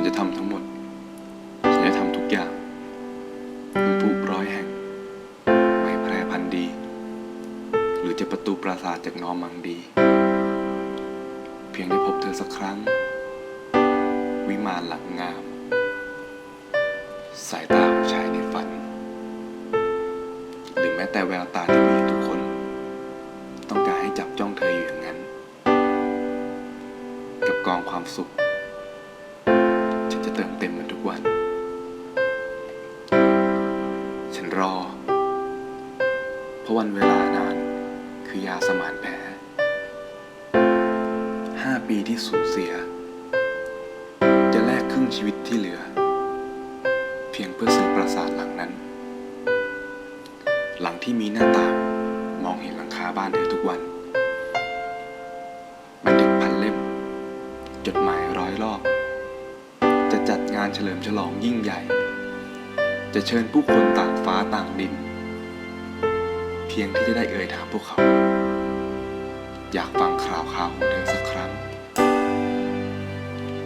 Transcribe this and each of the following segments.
ฉันจะทำทั้งหมด ฉันจะทำทุกอย่างมัน้ำพุร้อยแห่งใบแพร่พันธุ์ดี หรือจะประตูปราสาทจากนอมังดี เพียงได้พบเธอสักครั้ง วิมานหลังงาม สายตาของชายในฝัน หรือแม้แต่แววตาที่ผู้หญิงทุกคน ต้องการให้จับจ้องเธออยู่อย่างนั้น กับกองความสุข วันเวลานาน คือยาสมานแผลห้าปีที่สูญเสีย จะแลกครึ่งชีวิตที่เหลือ เพียงเพื่อซื้อปราสาทหลังนั้น หลังที่มีหน้าต่างมองเห็นหลังคาบ้านเธอทุกวัน บันทึกพันเล่ม จดหมายร้อยรอบ จะจัดงานเฉลิมฉลองยิ่งใหญ่ จะเชิญผู้คนต่างฟ้าต่างดิน เพียงที่จะได้เอ่ยถามพวกเขา อยากฟังข่าวข่าวของเธอสักครั้ง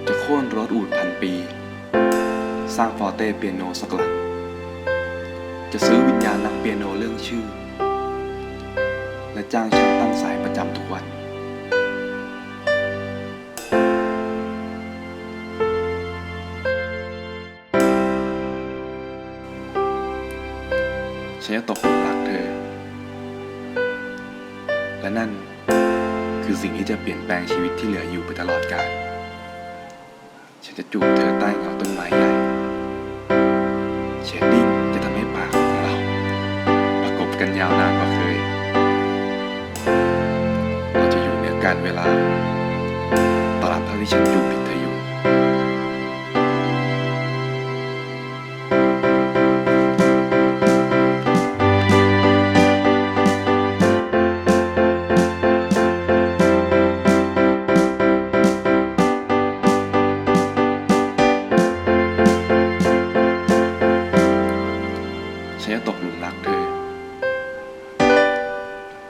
จะโค่นรถอูดพันปี สร้างฟอร์เต้เปียโนสักหลัง จะซื้อวิญญาณนักเปียโนเรื่องชื่อ และจ้างช่างตั้งสายประจำทุกวัน ฉันจะตกหลุมรักเธอ และนั่น คือสิ่งที่จะเปลี่ยนแปลงชีวิตที่เหลืออยู่ไปตลอดกาลฉันจะจูบเธอใต้เงาต้นไม้ใหญ่เชดดิ้งจะทำให้ปากของเรา ประกบกันยาวนานกว่าเคย เราจะอยู่เหนือการเวลาตราบเท่าที่ฉันอยู่ผิด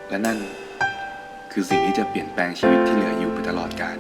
และนั่นคือสิ่งที่จะเปลี่ยนแปลงชีวิตที่เหลืออยู่ไปตลอดกาล